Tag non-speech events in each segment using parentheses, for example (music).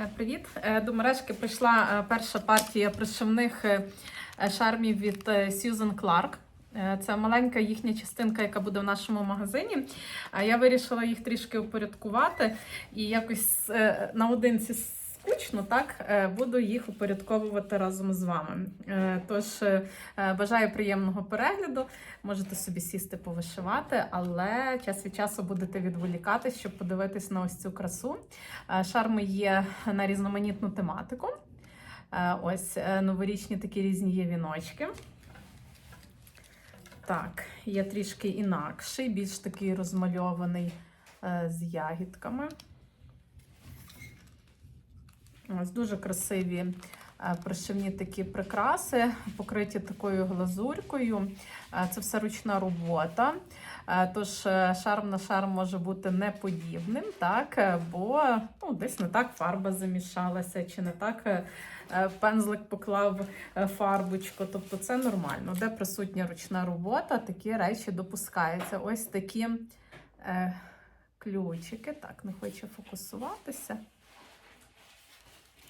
Е, Привіт! Е, До мережки прийшла е, перша партія пришивних шармів від Susan. Е, Це маленька їхня частинка, яка буде в нашому магазині. А Я вирішила їх трішки упорядкувати і якось наодинці скучно, так е, буду їх упорядковувати разом з вами. Е, Тож е, бажаю приємного перегляду. Можете собі сісти повишивати, але час від часу будете відволікатись, щоб подивитись на ось цю красу. Шарми є на різноманітну тематику. Ось новорічні такі різні є віночки. Так, є трішки інакший, більш такий розмальований з ягідками. Ось дуже красиві е, пришивні такі прикраси, покриті такою глазурькою. Е, Це все ручна робота. Е, Тож шарм на шарм може бути неподібним, так? бо ну, десь не так фарба замішалася, чи не так пензлик поклав фарбочку. Тобто це нормально. Де присутня ручна робота, такі речі допускаються. Ось такі е, ключики. Так, не хочу фокусуватися.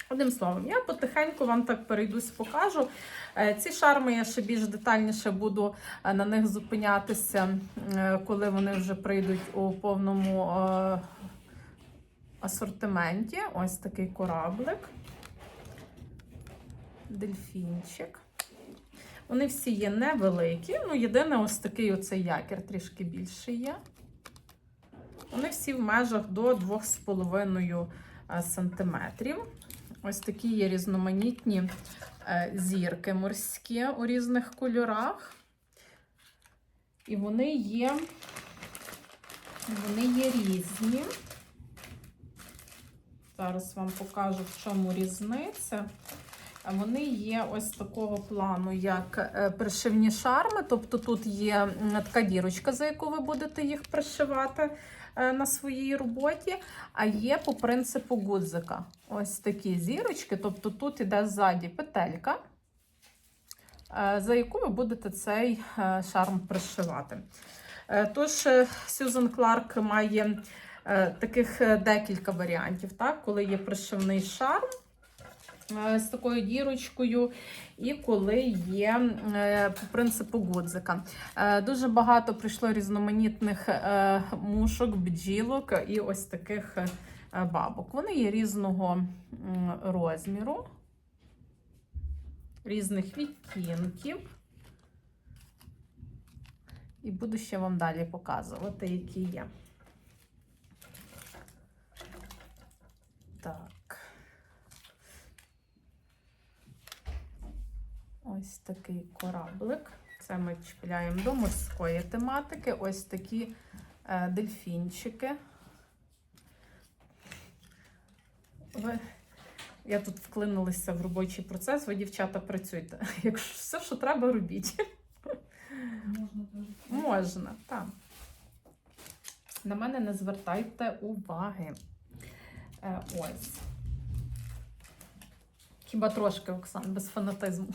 Одним словом, я потихеньку вам так перейдусь, покажу. Е, Ці шарми я ще більш детальніше буду е, на них зупинятися, е, коли вони вже прийдуть у повному асортименті. Ось такий кораблик, дельфінчик. Вони всі є невеликі, ну єдине, ось такий оцей якір трішки більший є. Вони всі в межах до 2,5 е, сантиметрів. Ось такі є різноманітні е, зірки морські у різних кольорах. І вони є, вони є різні. Зараз вам покажу, в чому різниця. Вони є ось такого плану, як е, пришивні шарми. Тобто тут є така дірочка, за яку ви будете їх пришивати на своїй роботі. А є по принципу гудзика. Ось такі зірочки. Тобто тут іде ззаді петелька, е, за яку ви будете цей е, шарм пришивати. Е, Тож, е, Сюзан Кларк має е, таких е, декілька варіантів, так? коли є пришивний шарм е, з такою дірочкою, і коли є е, по принципу гудзика. Е, Дуже багато прийшло різноманітних е, мушок, бджілок і ось таких е, бабок. Вони є різного розміру, різних відтінків. І буду ще вам далі показувати, які є. Так. Ось такий кораблик. Це ми чіпляємо до морської тематики. Ось такі е, дельфінчики. Ви, я тут вклинулася в робочий процес, ви, дівчата, працюйте. (laughs) Якщо все, що треба, робіть. Можна. Можна, так. На мене не звертайте уваги. Е, ось. Хіба трошки, Оксан, без фанатизму.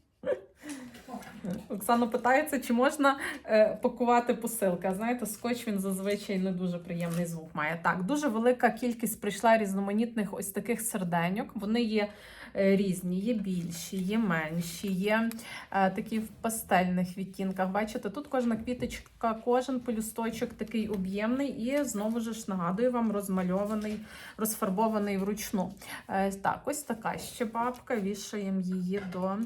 Оксана питається, чи можна е, пакувати посилки. А знаєте, скотч він зазвичай не дуже приємний звук має. Так, дуже велика кількість прийшла різноманітних ось таких серденьок. Вони є е, різні, є більші, є менші, є е, такі в пастельних відтінках. Бачите, тут кожна квіточка, кожен пелюсточок такий об'ємний і знову ж нагадую вам розмальований, розфарбований вручну. Так, ось така ще бабка. Вішаємо її до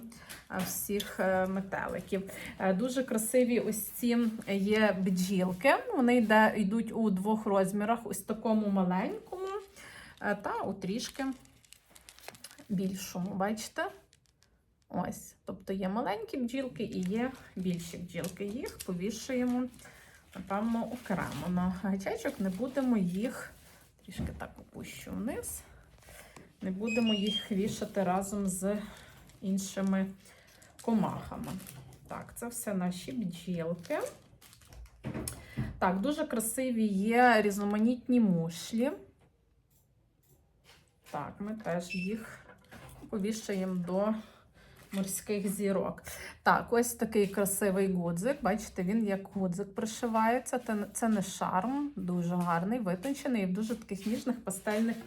всіх е, метеликів. Е, Дуже красиві ось ці є бджілки. Вони йде, йдуть у двох розмірах: ось такому маленькому е, та у трішки більшому. Бачите? Ось. Тобто є маленькі бджілки і є більші бджілки. Їх повішуємо, напевно, окремо. На гачечок не будемо їх трішки так опущу вниз. Не будемо їх вішати разом з іншими комахами. Так, це все наші бджілки. Так, дуже красиві є різноманітні мушлі. Так, ми теж їх повішаємо до морських зірок. Так, ось такий красивий гудзик. Бачите, він як гудзик пришивається. Це- не шарм, дуже гарний, витончений і в дуже таких ніжних пастельних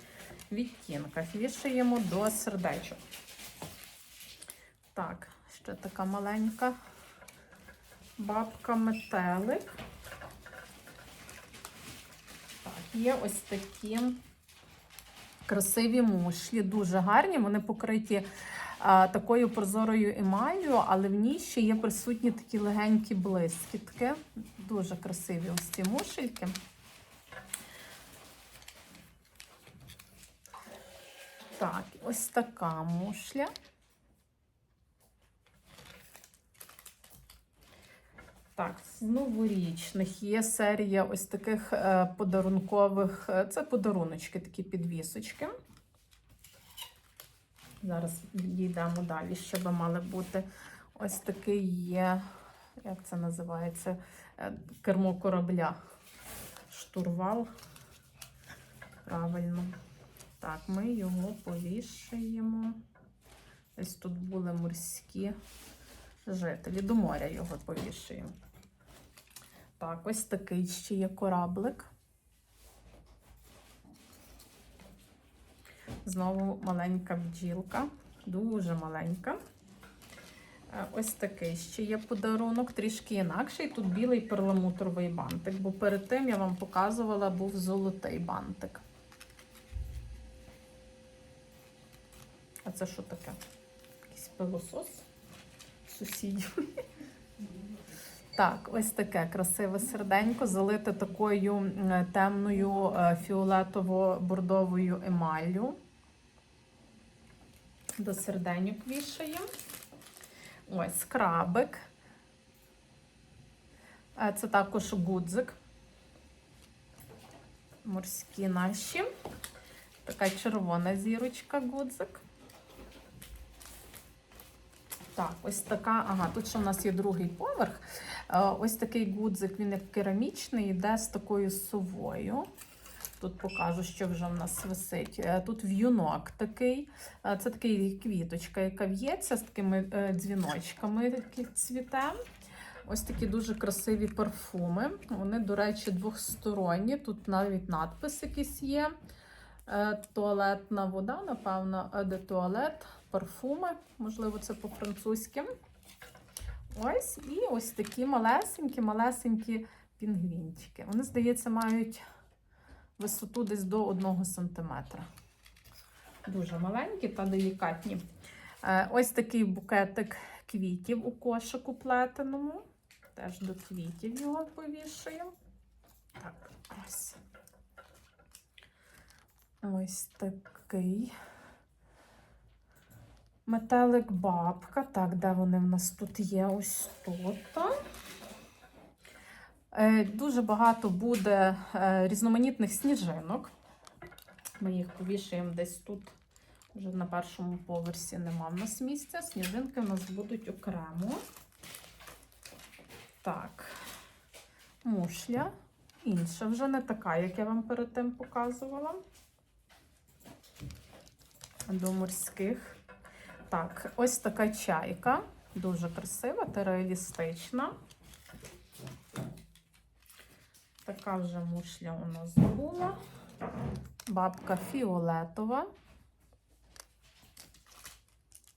відтінках. Вішаємо до сердечок. Так, ще така маленька бабка метелик. Так, є ось такі красиві мушлі, дуже гарні. Вони покриті а, такою прозорою емаллю, але в ній ще є присутні такі легенькі блискітки. Дуже красиві ось ці мушельки. Так, ось така мушля. Так, з новорічних є серія ось таких е, подарункових. е, Це подаруночки, такі підвісочки. Зараз дійдемо далі, що би мали бути. Ось такий є, як це називається? Е, Кермо корабля. Штурвал. Правильно. Так, ми його повішаємо. Ось тут були морські жителі. До моря його повішаємо. Так, ось такий ще є кораблик. Знову маленька бджілка, дуже маленька. Е, Ось такий ще є подарунок, трішки інакший. Тут білий перламутровий бантик, бо перед тим я вам показувала, був золотий бантик. А це що таке? Якийсь пилосос сусідів. (laughs) Так, ось таке красиве серденько, залите такою темною е, фіолетово-бордовою емаллю. До серденьок вішаємо. Ось крабик. Е, Це також гудзик. Морські наші. Така червона зірочка гудзик. Так, ось така. Ага, тут ще у нас є другий поверх. Е, Ось такий гудзик, він як керамічний, йде з такою совою. Тут покажу, що вже в нас висить. Е, Тут в'юнок такий. Е, Це такий квіточка, яка в'ється з такими дзвіночками, які цвіте. Ось такі дуже красиві парфуми. Вони, до речі, двохсторонні. Тут навіть надпис якийсь є. Туалетна вода, напевно, «Eau de туалет, парфуми. Можливо, це по-французьки. Ось, і ось такі малесенькі, малесенькі пінгвінчики. Вони, здається, мають висоту десь до 1 см. Дуже маленькі та делікатні. Е, Ось такий букетик квітів у кошику плетеному. Теж до квітів його повішуємо. Так, ось. Ось такий. Метелик бабка. Так, де вони в нас тут є? Ось тут. Е, Дуже багато буде е, різноманітних сніжинок. Ми їх повішаємо десь тут. Вже на першому поверсі нема в нас місця. Сніжинки в нас будуть окремо. Так, мушля. Інша вже не така, як я вам перед тим показувала. До морських. Так, ось така чайка. Дуже красива та реалістична. Така вже мушля у нас була. Бабка фіолетова.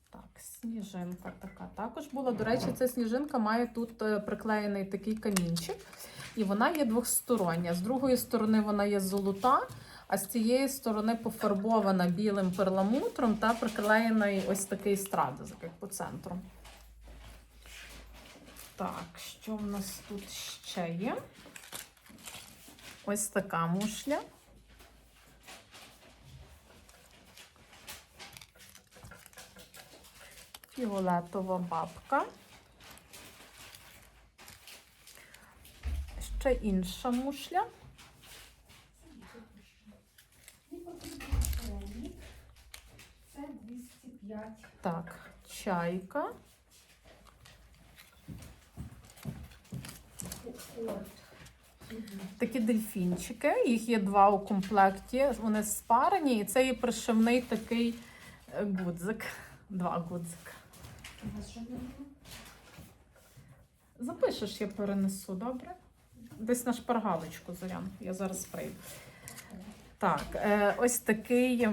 Так, сніжинка така також була. До речі, ця сніжинка має тут е, приклеєний такий камінчик. І вона є двохстороння. З другої сторони вона є золота, а з цієї сторони пофарбована білим перламутром та приклеєний ось такий страдозик, як по центру. Так, що в нас тут ще є? Ось така мушля. Фіолетова бабка. Ще інша мушля. Це 205. Так, чайка. Такі дельфінчики. Їх є два у комплекті. Вони спарені, і це є пришивний такий е, гудзик. Два гудзика. Запишеш, я перенесу, добре? Десь на шпаргалочку, Зорян. Я зараз прийду. Так, е, ось такий.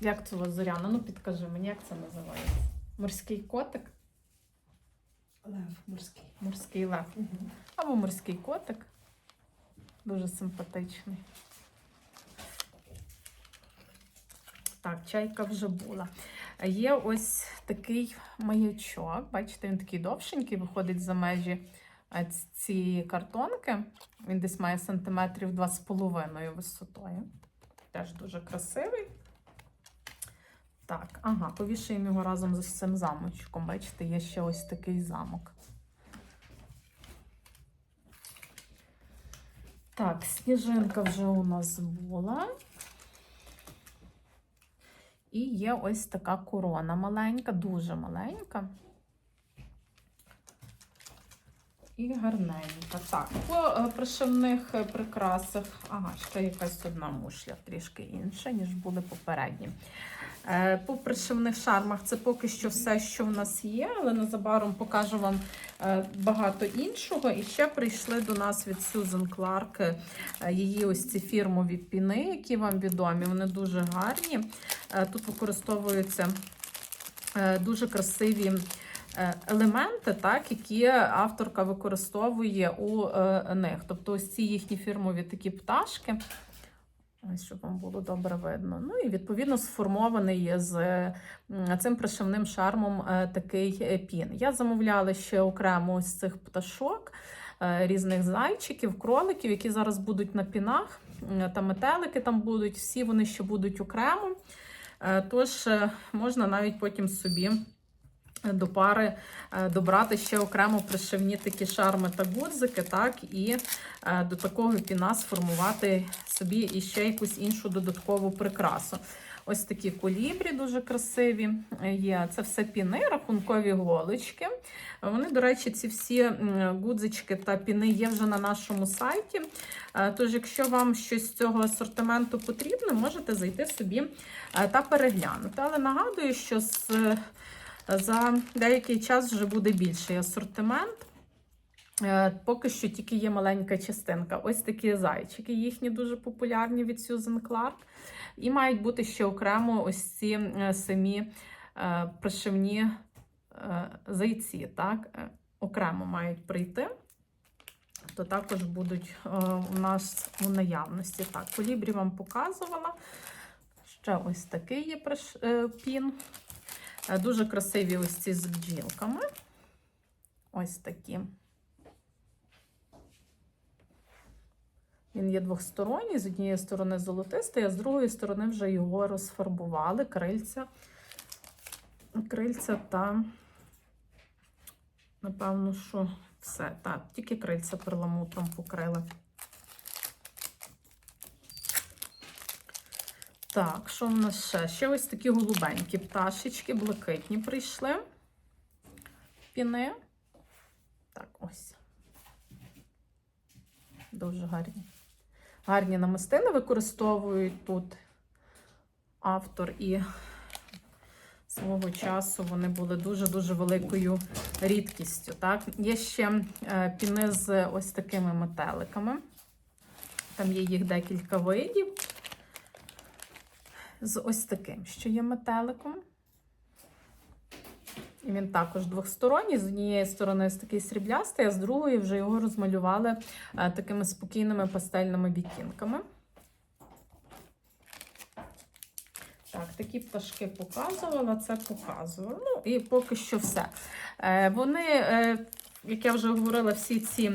Як це у вас, Зоряна? Ну підкажи мені, як це називається? Морський котик? Лев морський. Морський лев. Або морський котик. Дуже симпатичний. Так, чайка вже була. Є ось такий маячок. Бачите, він такий довшенький, виходить за межі е, цієї картонки. Він десь має сантиметрів 2,5 висотою. Теж дуже красивий. Так, ага, повішаємо його разом з цим замочком. Бачите, є ще ось такий замок. Так, сніжинка вже у нас була. І є ось така корона маленька, дуже маленька. І гарненька. Так, по е, пришивних е, прикрасах, ага, ще якась одна мушля, трішки інша, ніж були попередні. Е, По пришивних шармах це поки що все, що в нас є, але незабаром покажу вам е, багато іншого. І ще прийшли до нас від Сюзан Кларк е, її ось ці фірмові піни, які вам відомі. Вони дуже гарні. Тут використовуються дуже красиві елементи, так, які авторка використовує у них. Тобто ось ці їхні фірмові такі пташки. Ось, щоб вам було добре видно. Ну і відповідно сформований з цим пришивним шармом е, такий е, пін. Я замовляла ще окремо ось цих пташок, е, різних зайчиків, кроликів, які зараз будуть на пінах. Та метелики там будуть, всі вони ще будуть окремо. Тож можна навіть потім собі до пари е, добрати ще окремо пришивні такі шарми та гудзики, так, і е, до такого піна сформувати собі іще якусь іншу додаткову прикрасу. Ось такі колібрі дуже красиві е, є. Це все піни, рахункові голочки. Вони, до речі, ці всі гудзички та піни є вже на нашому сайті. Тож, якщо вам щось з цього асортименту потрібно, можете зайти собі та переглянути. Але нагадую, що з, за деякий час вже буде більший асортимент. Е, Поки що тільки є маленька частинка. Ось такі зайчики, їхні дуже популярні від Сюзан Кларк. І мають бути ще окремо ось ці е, самі е, пришивні зайці. Так? Окремо мають прийти. То також будуть у нас у наявності. Так, колібрі вам показувала. Ще ось такий є пін. Е, Дуже красиві ось ці з бджілками. Ось такі. Він є двохсторонній, з однієї сторони золотистий, а з другої сторони вже його розфарбували крильця. Крильця та, напевно, що все. Так, тільки крильця перламутром покрили. Так, що в нас ще? Ще ось такі голубенькі пташечки, блакитні прийшли. Піни. Так, ось. Дуже гарні. Гарні намистини використовують тут автор і свого часу вони були дуже-дуже великою рідкістю. Так? Є ще е, піни з ось такими метеликами. Там є їх декілька видів. З ось таким, що є метеликом. І він також двохсторонній. З однієї сторони ось такий сріблястий, а з другої вже його розмалювали е, такими спокійними пастельними відтінками. Так, такі пташки показувала, це показувала. Ну і поки що все. Е, Вони, е, як я вже говорила, всі ці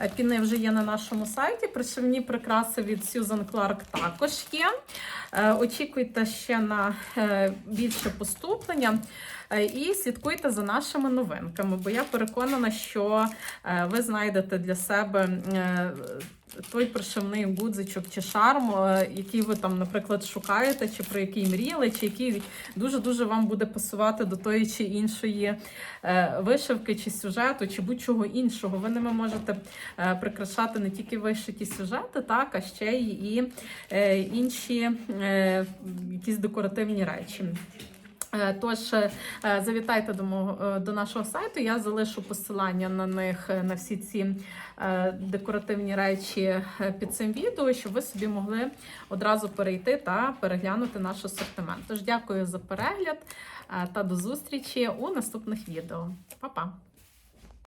е, піни вже є на нашому сайті. Пришивні прикраси від Сюзан Кларк також є. Е, Очікуйте ще на е, більше поступлення. І слідкуйте за нашими новинками, бо я переконана, що ви знайдете для себе той пришивний гудзичок чи шарм, е, який ви там, наприклад, шукаєте, чи про який мріяли, чи який дуже-дуже вам буде пасувати до тої чи іншої е, вишивки, чи сюжету, чи будь-чого іншого. Ви ними можете е, прикрашати не тільки вишиті сюжети, так, а ще й і інші якісь декоративні речі. Е, Тож е, завітайте до мого е, до нашого сайту. Я залишу посилання на них на всі ці декоративні речі під цим відео, щоб ви собі могли одразу перейти та переглянути наш асортимент. Тож дякую за перегляд та до зустрічі у наступних відео. Па-па!